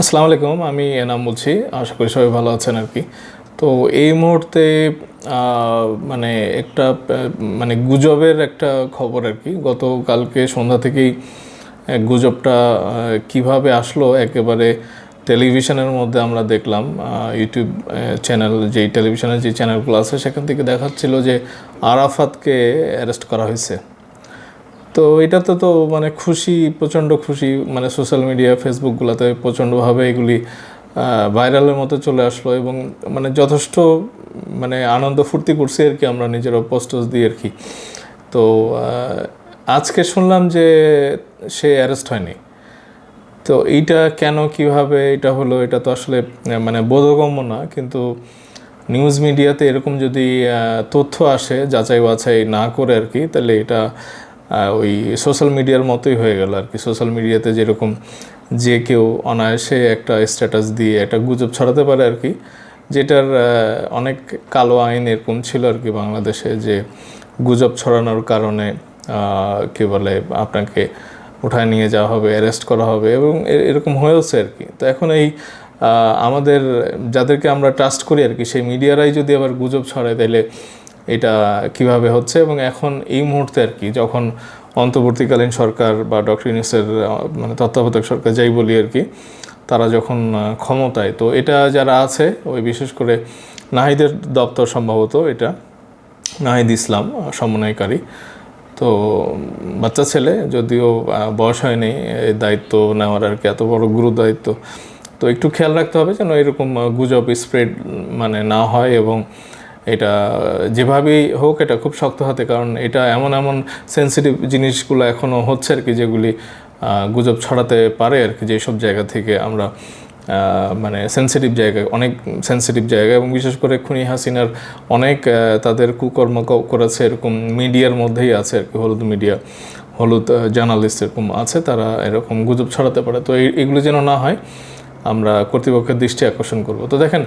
আসসালামু আলাইকুম, আমি এনাম বলছি। আশা করি সবাই ভালো আছেন আর কি। তো এই মুহূর্তে মানে একটা মানে গুজবের একটা খবর আর কি। গতকালকে সন্ধ্যা থেকেই গুজবটা কীভাবে আসলো একেবারে টেলিভিশনের মধ্যে আমরা দেখলাম। ইউটিউব চ্যানেল, যেই টেলিভিশনের যে চ্যানেলগুলো আছে, সেখান থেকে দেখাচ্ছিল যে আরাফাতকে অ্যারেস্ট করা হয়েছে। তো এটাতে তো মানে খুশি, প্রচণ্ড খুশি মানে সোশ্যাল মিডিয়া ফেসবুকগুলোতে প্রচণ্ডভাবে এগুলি ভাইরালের মতো চলে আসলো এবং মানে যথেষ্ট মানে আনন্দ ফুর্তি করছি আর কি আমরা নিজের পোস্ট দিয়ে আর কি। তো আজকে শুনলাম যে সে অ্যারেস্ট হয়নি। তো এইটা কেন, কীভাবে, এটা হলো, এটা তো আসলে মানে বোধগম্য না, কিন্তু নিউজ মিডিয়াতে এরকম যদি তথ্য আসে যাচাই বাছাই না করে আর কি, তাহলে এটা ওই সোশ্যাল মিডিয়ার মতোই হয়ে গেল আর কি। সোশ্যাল মিডিয়াতে যেরকম যে কেউ অনায়াসে একটা স্ট্যাটাস দিয়ে একটা গুজব ছড়াতে পারে আর কি, যেটার অনেক কালো আইন এরকম ছিল আর কি বাংলাদেশে যে গুজব ছড়ানোর কারণে কি বলে, আপনাকে উঠায় নিয়ে যাওয়া হবে অ্যারেস্ট করা হবে এবং এরকম হয়েওছে আর কি। তো এখন এই আমাদের, যাদেরকে আমরা ট্রাস্ট করি আর কি, সেই মিডিয়ারাই যদি আবার গুজব ছড়ায়, তাহলে এটা কীভাবে হচ্ছে এবং এখন এই মুহূর্তে আর কি, যখন অন্তর্বর্তীকালীন সরকার বা ডক্টর ইউনিসের মানে তত্ত্বাবধায়ক সরকার যাই বলি আর কি, তারা যখন ক্ষমতায়, তো এটা যারা আছে, ওই বিশেষ করে নাহিদের দপ্তর সম্ভবত এটা, নাহিদ ইসলাম সমন্বয়কারী, তো বাচ্চা ছেলে যদিও বয়স হয়নি এই দায়িত্ব নেওয়ার আর কি এত বড় গুরু দায়িত্ব তো একটু খেয়াল রাখতে হবে যেন এরকম গুজব স্প্রেড মানে না হয় এবং এটা যেভাবেই হোক, এটা খুব শক্ত হাতে, কারণ এটা এমন এমন সেন্সিটিভ জিনিসগুলো এখনও হচ্ছে আর কি, যেগুলি গুজব ছড়াতে পারে আর কি, যেসব জায়গা থেকে আমরা মানে সেন্সিটিভ জায়গায়, অনেক সেন্সিটিভ জায়গা এবং বিশেষ করে খুনি হাসিনার অনেক তাদের কুকর্ম করেছে এরকম মিডিয়ার মধ্যেই আছে আর কি, হলুদ মিডিয়া, হলুদ জার্নালিস্ট এরকম আছে, তারা এরকম গুজব ছড়াতে পারে। তো এগুলো যেন না হয় আমরা কর্তৃপক্ষের দৃষ্টি আকর্ষণ করব। তো দেখেন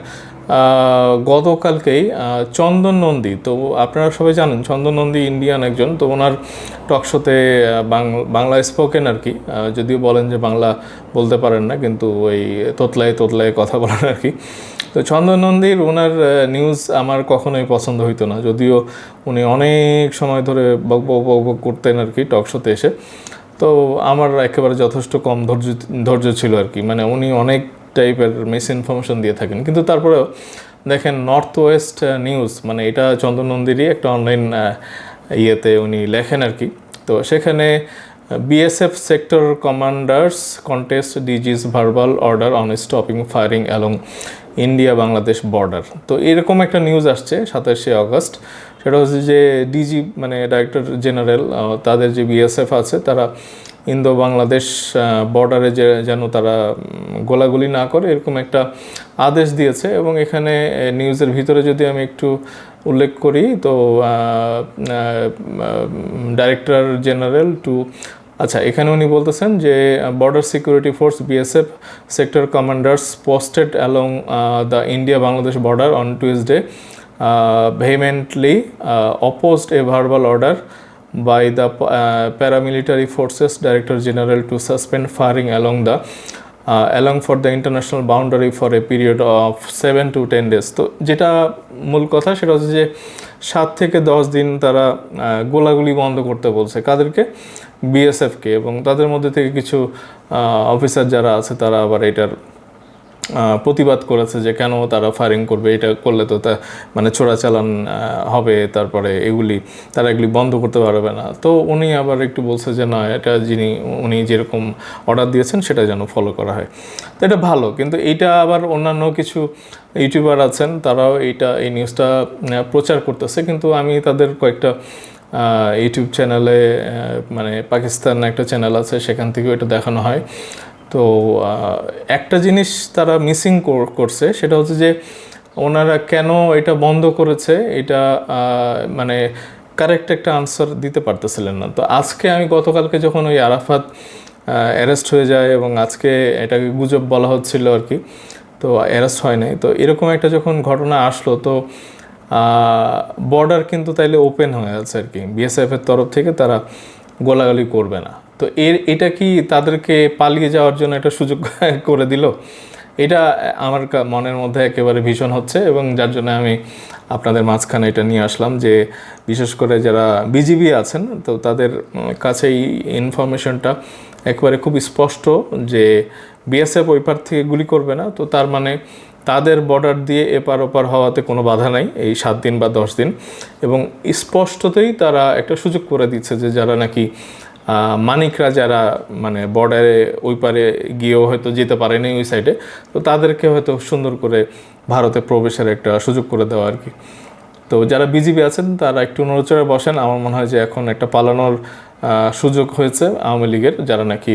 গতকালকেই চন্দন নন্দী তো আপনারা সবাই জানেন চন্দন নন্দী ইন্ডিয়ান একজন, তো ওনার টকশোতে বাংলা স্পোকেন আর কি যদিও বলেন যে বাংলা বলতে পারেন না, কিন্তু ওই তোতলায় তোতলায় কথা বলেন আর কি। তো চন্দন নন্দীর ওনার নিউজ আমার কখনোই পছন্দ হইতো না, যদিও উনি অনেক সময় ধরে বক বক বক করতেন আর কি টকশোতে এসে। তো আমার একেবারে যথেষ্ট কম ধৈর্য ধৈর্য ছিল আর কি। মানে উনি অনেক টাইপের মিস ইনফরমেশন দিয়ে থাকেন। কিন্তু তারপরেও দেখেন নর্থ ওয়েস্ট নিউজ মানে এটা চন্দন নন্দীরই একটা অনলাইন ইয়েতে উনি লেখেন আর কি। তো সেখানে BSF sector commanders contest DGs verbal order on stopping firing along India Bangladesh border তো এরকম একটা নিউজ আসছে সাতাশে আগস্ট সেটা হচ্ছে যে ডিজি মানে ডাইরেক্টর জেনারেল তাদের যে বিএসএফ আছে, তারা ইন্দো বাংলাদেশ বর্ডারে যে, যেন তারা গোলাগুলি না করে, এরকম একটা আদেশ দিয়েছে। এবং এখানে নিউজের ভিতরে যদি আমি একটু উল্লেখ করি, তো ডাইরেক্টর জেনারেল টু আচ্ছা এখানে উনি বলতেছেন যে border security force BSF sector commanders posted along the India Bangladesh border on Tuesday vehemently uh, opposed a verbal order by the uh, paramilitary forces director general to suspend firing along the uh, along for the international boundary for a period of 7 to 10 days তো যেটা মূল কথা সেটা হচ্ছে যে সাত থেকে দশ দিন তারা গোলাগুলি বন্ধ করতে বলছে কাদেরকে বিএসএফকে এবং তাদের মধ্যে থেকে কিছু অফিসার যারা আছে তারা আবার এটার প্রতিবাদ করেছে যে কেন তারা ফায়ারিং করবে, এটা করলে তো তা মানে চোরাচালান হবে, তারপরে এগুলি তারা এগুলি বন্ধ করতে পারবে না। তো উনি আবার একটু বলছে যে না, এটা যিনি, উনি যেরকম অর্ডার দিয়েছেন, সেটা যেন ফলো করা হয়। তো এটা ভালো, কিন্তু এইটা আবার অন্যান্য কিছু ইউটিউবার আছেন, তারাও এইটা, এই নিউজটা প্রচার করতেছে। কিন্তু আমি তাদের কয়েকটা ইউটিউব চ্যানেলে মানে পাকিস্তান একটা চ্যানেল আছে, সেখান থেকেও এটা দেখানো হয়। তো একটা জিনিস তারা মিসিং করছে, সেটা হচ্ছে যে ওনারা কেন এটা বন্ধ করেছে, এটা মানে কারেক্ট একটা আনসার দিতে পারতেছিলেন না। তো আজকে আমি গতকালকে যখন ওই আরাফাত অ্যারেস্ট হয়ে যায় এবং আজকে এটাকে গুজব বলা হচ্ছিল আর কি, তো অ্যারেস্ট হয় নাই। তো এরকম একটা যখন ঘটনা আসলো, তো বর্ডার কিন্তু তাইলে ওপেন হয়ে আছে আর কি। বিএসএফের তরফ থেকে তারা গোলাগালি করবে না। তো এর, এটা কি তাদেরকে পালিয়ে যাওয়ার জন্য একটা সুযোগ করে দিল? এটা আমার মনের মধ্যে একেবারে ভীষণ হচ্ছে এবং যার জন্য আমি আপনাদের মাঝখানে এটা নিয়ে আসলাম যে বিশেষ করে যারা বিজিবি আছেন, তো তাদের কাছে এই ইনফরমেশনটা একবারে খুব স্পষ্ট যে বিএসএফ ওই পার থেকে গুলি করবে না। তো তার মানে তাদের বর্ডার দিয়ে এপার ওপার হওয়াতে কোনো বাধা নাই এই সাত দিন বা দশ দিন এবং স্পষ্টতই তারা একটা সুযোগ করে দিচ্ছে যে যারা নাকি মানিকরা যারা মানে বর্ডারে ওই পারে গিয়েও হয়তো যেতে পারেনি ওই সাইডে তো তাদেরকে হয়তো সুন্দর করে ভারতে প্রবেশের একটা সুযোগ করে দেওয়া আর কি। তো যারা বিজিবি আছেন, তারা একটু নড়চড়ে বসেন। আমার মনে হয় যে এখন একটা পালানোর সুযোগ হয়েছে আওয়ামী লীগের, যারা নাকি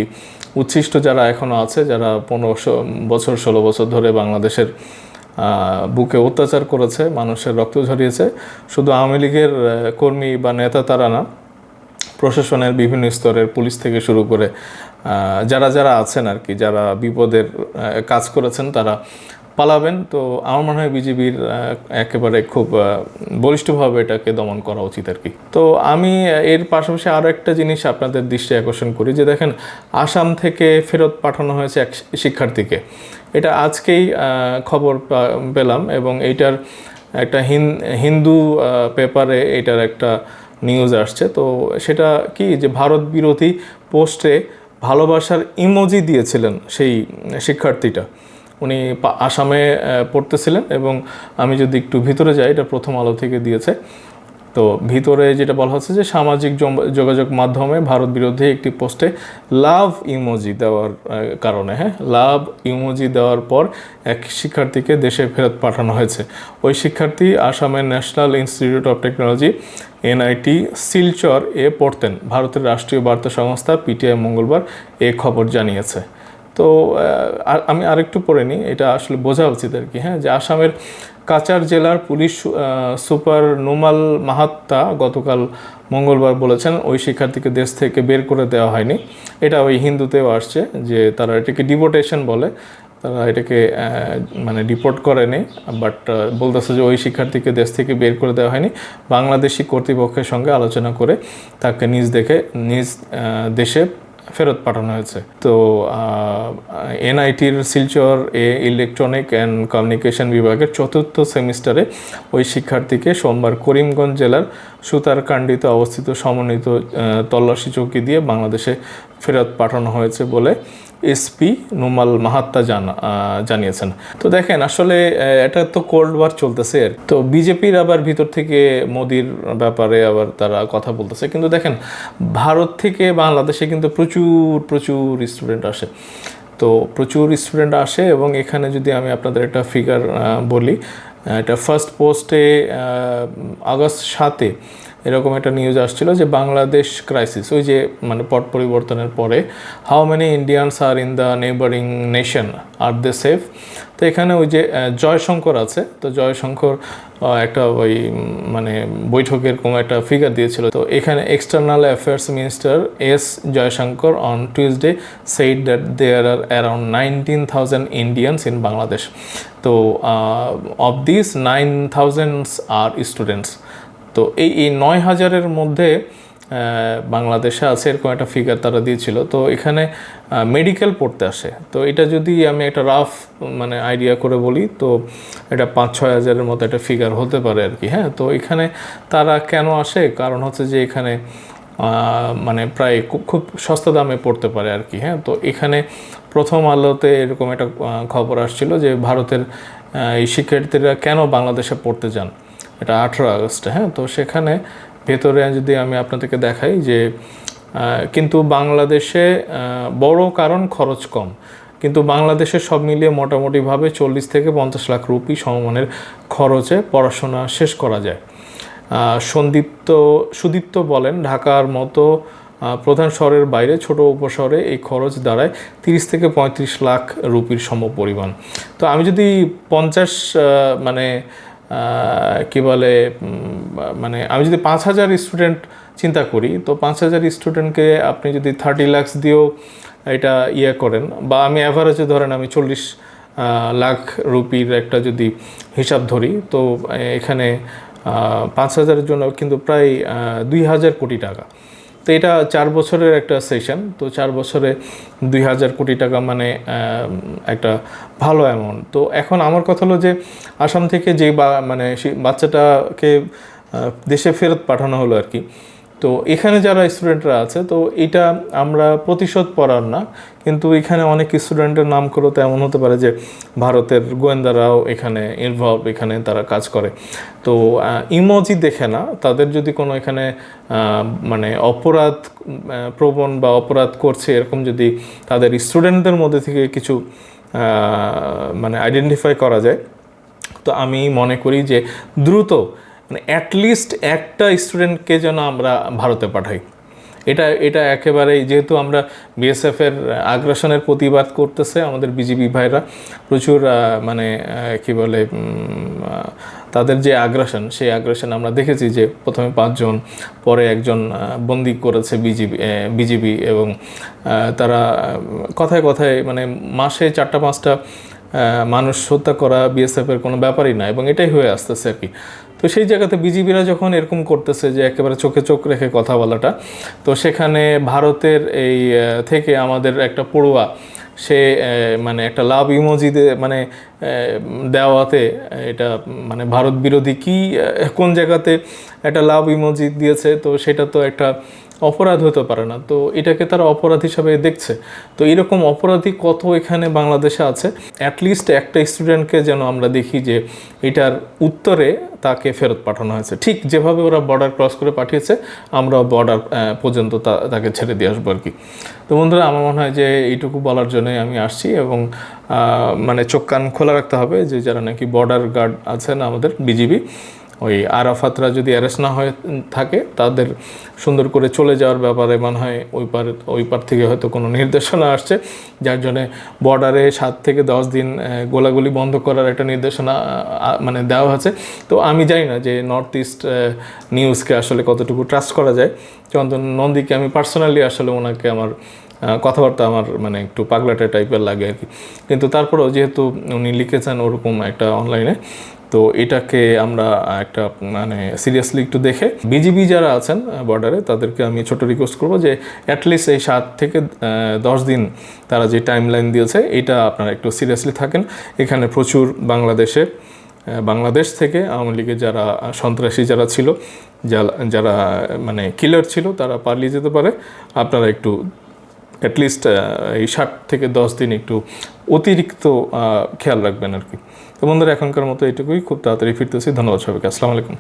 উচ্ছিষ্ট যারা এখনও আছে, যারা পনেরো বছর, ষোলো বছর ধরে বাংলাদেশের বুকে অত্যাচার করেছে, মানুষের রক্ত ঝরিয়েছে। শুধু আওয়ামী লীগের কর্মী বা নেতা তারা না প্রশাসনের বিভিন্ন স্তরের পুলিশ থেকে শুরু করে যারা যারা আছেন আর কি, যারা বিপদের কাজ করেছেন তারা পালাবেন। তো আমার মনে হয় বিজেপির একেবারে খুব বলিষ্ঠভাবে এটাকে দমন করা উচিত আর কি। তো আমি এর পাশাপাশি আরও একটা জিনিস আপনাদের দৃষ্টি আকর্ষণ করি যে দেখেন, আসাম থেকে ফেরত পাঠানো হয়েছে এক শিক্ষার্থীকে। এটা আজকেই খবর পেলাম এবং এইটার একটা হিন- হিন্দু পেপারে এটার একটা নিউজ আসছে। তো সেটা কি যে ভারত বিরোধী পোস্টে ভালোবাসার ইমোজি দিয়েছিলেন সেই শিক্ষার্থীটা। উনি আসামে পড়তেছিলেন এবং আমি যদি একটু ভিতরে যাই, এটা প্রথম আলো থেকে দিয়েছে। তো ভিতরে যেটা বলা হচ্ছে যে সামাজিক যোগাযোগ মাধ্যমে ভারত বিরোধী একটি পোস্টে লাভ ইমোজি দেওয়ার কারণে হ্যাঁ? লাভ ইমোজি দেওয়ার পর এক শিক্ষার্থীকে দেশে ফেরত পাঠানো হয়েছে। ওই শিক্ষার্থী আসামের national institute of technology, NIT, Silchar এ পড়তেন। ভারতের রাষ্ট্রীয় বার্তা সংস্থা পিটিআই মঙ্গলবার এ খবর জানিয়েছে। তো আমি আরেকটু পড়ে নিই। এটা আসলে বোঝা উচিত আর কি হ্যাঁ? যে আসামের কাচার জেলার পুলিশ সুপার নোমাল মাহাত্তা গতকাল মঙ্গলবার বলেছেন, ওই শিক্ষার্থীকে দেশ থেকে বের করে দেওয়া হয়নি। এটা ওই হিন্দুতেও আসছে যে তারা এটাকে ডিপোর্টেশন বলে। তারা এটাকে মানে ডিপোর্ট করেনি বাট বলতেছে যে ওই শিক্ষার্থীকে দেশ থেকে বের করে দেওয়া হয়নি। বাংলাদেশি কর্তৃপক্ষের সঙ্গে আলোচনা করে তাকে নিজ দেখে, নিজ দেশে ফেরত পাঠানো হয়েছে। তো এনআইটির শিলচর এ ইলেকট্রনিক অ্যান্ড কমিউনিকেশন বিভাগের চতুর্থ সেমিস্টারে ওই শিক্ষার্থীকে সোমবার করিমগঞ্জ জেলার সুতারকান্ডিতে অবস্থিত সমন্বিত তল্লাশি চৌকি দিয়ে বাংলাদেশে ফেরত পাঠানো হয়েছে বলে এসপি নুমাল মাহাত্তা জানা জানিয়েছেন। তো দেখেন, আসলে এটা তো কোল্ড ওয়ার চলতেছে। তো বিজেপির আবার ভিতর থেকে মোদির ব্যাপারে আবার তারা কথা বলতেছে। কিন্তু দেখেন, ভারত থেকে বাংলাদেশে কিন্তু প্রচুর প্রচুর স্টুডেন্ট আসে। তো প্রচুর স্টুডেন্ট আসে এবং এখানে যদি আমি আপনাদের একটা ফিগার বলি এটা ফার্স্ট পোস্টে আগস্ট সাতে এরকম একটা নিউজ আসছিল যে বাংলাদেশ ক্রাইসিস ওই যে মানে পট পরিবর্তনের পরে how many Indians are in the neighbouring nation are they safe তো এখানে ওই যে জয়শঙ্কর আছে। তো জয়শঙ্কর একটা ওই মানে বৈঠকের কোনো একটা ফিগার দিয়েছিল। তো এখানে external affairs minister S Jaishankar on Tuesday said that there are around nineteen thousand Indians in Bangladesh তো of this nine thousands are students তো এই এই নয় হাজারের মধ্যে বাংলাদেশে আছে এরকম একটা ফিগার তারা দিয়েছিল। তো এখানে মেডিকেল পড়তে আসে। তো এটা যদি আমি একটা রাফ মানে আইডিয়া করে বলি, তো এটা পাঁচ, ছয় হাজারের মতো একটা ফিগার হতে পারে আর কি হ্যাঁ? তো এখানে তারা কেন আসে? কারণ হচ্ছে যে এখানে মানে প্রায় খুব খুব সস্তা দামে পড়তে পারে আর কি হ্যাঁ? তো এখানে প্রথম আলোতে এরকম একটা খবর আসছিল যে ভারতের এই শিক্ষার্থীরা কেন বাংলাদেশে পড়তে যান? এটা আঠেরো আগস্টে হ্যাঁ? তো সেখানে ভেতরে যদি আমি আপনাদেরকে দেখাই যে কিন্তু বাংলাদেশে বড় কারণ খরচ কম। কিন্তু বাংলাদেশে সব মিলিয়ে মোটামুটিভাবে চল্লিশ থেকে পঞ্চাশ লাখ রুপি সমমানের খরচে পড়াশোনা শেষ করা যায়। সন্দীপ্ত, সুদীপ্ত বলেন, ঢাকার মতো প্রধান শহরের বাইরে, ছোট উপশহরে এই খরচ দাঁড়ায় তিরিশ থেকে পঁয়ত্রিশ লাখ রুপির সম পরিমাণ তো আমি যদি পঞ্চাশ মানে কি বলে মানে আমি যদি পাঁচ হাজার স্টুডেন্ট চিন্তা করি, তো পাঁচ হাজার স্টুডেন্টকে আপনি যদি থার্টি লাখস দিয়েও এটা ইয়ে করেন, বা আমি অ্যাভারেজে ধরেন আমি চল্লিশ লাখ রুপির একটা যদি হিসাব ধরি, তো এখানে পাঁচ হাজারের জন্য কিন্তু প্রায় দুই হাজার কোটি টাকা। তো এটা চার বছরের একটা সেশন তো চার বছরে দুই হাজার কোটি টাকা মানে একটা ভালো অ্যামাউন্ট তো এখন আমার কথা হলো যে, আসাম থেকে যে বা মানে বাচ্চাটাকে দেশে ফেরত পাঠানো হলো আর কি তো এখানে যারা স্টুডেন্টরা আছে, তো এটা আমরা প্রতিশোধ পড়ার না, কিন্তু এখানে অনেক স্টুডেন্টের নাম করে তো এমন হতে পারে যে ভারতের গোয়েন্দারাও এখানে ইনভলভ এখানে তারা কাজ করে। তো ইমোজি দেখে না, তাদের যদি কোনো এখানে মানে অপরাধ প্রবণ বা অপরাধ করছে, এরকম যদি তাদের স্টুডেন্টদের মধ্যে থেকে কিছু মানে আইডেন্টিফাই করা যায়, তো আমি মনে করি যে দ্রুত মানে অ্যাটলিস্ট একটা স্টুডেন্টকে যেন আমরা ভারতে পাঠাই। এটা এটা একেবারেই যেহেতু আমরা বিএসএফের আগ্রাসনের প্রতিবাদ করতেছে, আমাদের বিজিবি ভাইরা প্রচুর মানে কি বলে তাদের যে আগ্রাসন, সেই আগ্রাসন আমরা দেখেছি যে প্রথমে পাঁচজন, পরে একজন বন্দি করেছে বিজিবি বিজিবি এবং তারা কথায় কথায় মানে মাসে চারটা, পাঁচটা মানুষ হত্যা করা বিএসএফের কোনো ব্যাপারই না এবং এটাই হয়ে আসতেছে আর কি। তো সেই জায়গাতে বিজিবিরা যখন এরকম করতেছে যে একেবারে চোখে চোখ রেখে কথা বলাটা, তো সেখানে ভারতের এই থেকে আমাদের একটা পড়ুয়া, সে মানে একটা লাভ ইমোজি মানে দেওয়াতে এটা মানে ভারত বিরোধী কি কোন জায়গাতে একটা লাভ ইমোজি দিয়েছে, তো সেটা তো একটা অপরাধ হতে পারে না। তো এটাকে তারা অপরাধ হিসাবে দেখছে। তো এরকম অপরাধী কত এখানে বাংলাদেশে আছে? অ্যাটলিস্ট একটা স্টুডেন্টকে যেন আমরা দেখি যে এটার উত্তরে তাকে ফেরত পাঠানো হয়েছে। ঠিক যেভাবে ওরা বর্ডার ক্রস করে পাঠিয়েছে আমরা বর্ডার পর্যন্ত তাকে ছেড়ে দিয়ে আসব আর কি। তো বন্ধুরা, আমার মনে হয় যে এইটুকু বলার জন্যই আমি আসছি এবং মানে চোখ কান খোলা রাখতে হবে যে যারা নাকি বর্ডার গার্ড আছেন আমাদের বিজিবি ওই আরাফাতরা যদি অ্যারেস্ট না হয়ে, থাকে, তাদের সুন্দর করে চলে যাওয়ার ব্যাপারে মনে হয় ওই পার ওই পার থেকে হয়তো কোনো নির্দেশনা আসছে। যার জন্যে বর্ডারে সাত থেকে দশ দিন গোলাগুলি বন্ধ করার একটা নির্দেশনা মানে দেওয়া আছে। তো আমি জানি না যে নর্থ ইস্ট নিউজকে আসলে কতটুকু ট্রাস্ট করা যায়। চন্দন নন্দীকে আমি পার্সোনালি আসলে ওনাকে আমার কথাবার্তা আমার মানে একটু পাগলাটে টাইপের লাগে আর কি। কিন্তু তারপরেও যেহেতু উনি লিখেছেন ওরকম একটা অনলাইনে তো এটাকে আমরা একটা মানে সিরিয়াসলি একটু দেখে বিজিবি যারা আছেন বর্ডারে তাদেরকে আমি ছোট রিকোয়েস্ট করব যে অ্যাটলিস্ট এই সাত থেকে দশ দিন তারা যে টাইম লাইন দিয়েছে, এটা আপনারা একটু সিরিয়াসলি থাকেন। এখানে প্রচুর বাংলাদেশে বাংলাদেশ থেকে আওয়ামী লীগের যারা সন্ত্রাসী যারা ছিল যারা যারা মানে কিলার ছিল, তারা পালিয়ে যেতে পারে। আপনারা একটু অ্যাটলিস্ট এই ষাট থেকে দশ দিন একটু অতিরিক্ত খেয়াল রাখবেন আর কি। তো বন্ধুরা, এখনকার মতো এটুকুই খুব তাড়াতাড়ি ফিরতেছি। ধন্যবাদ সবাইকে। আসসালামু আলাইকুম।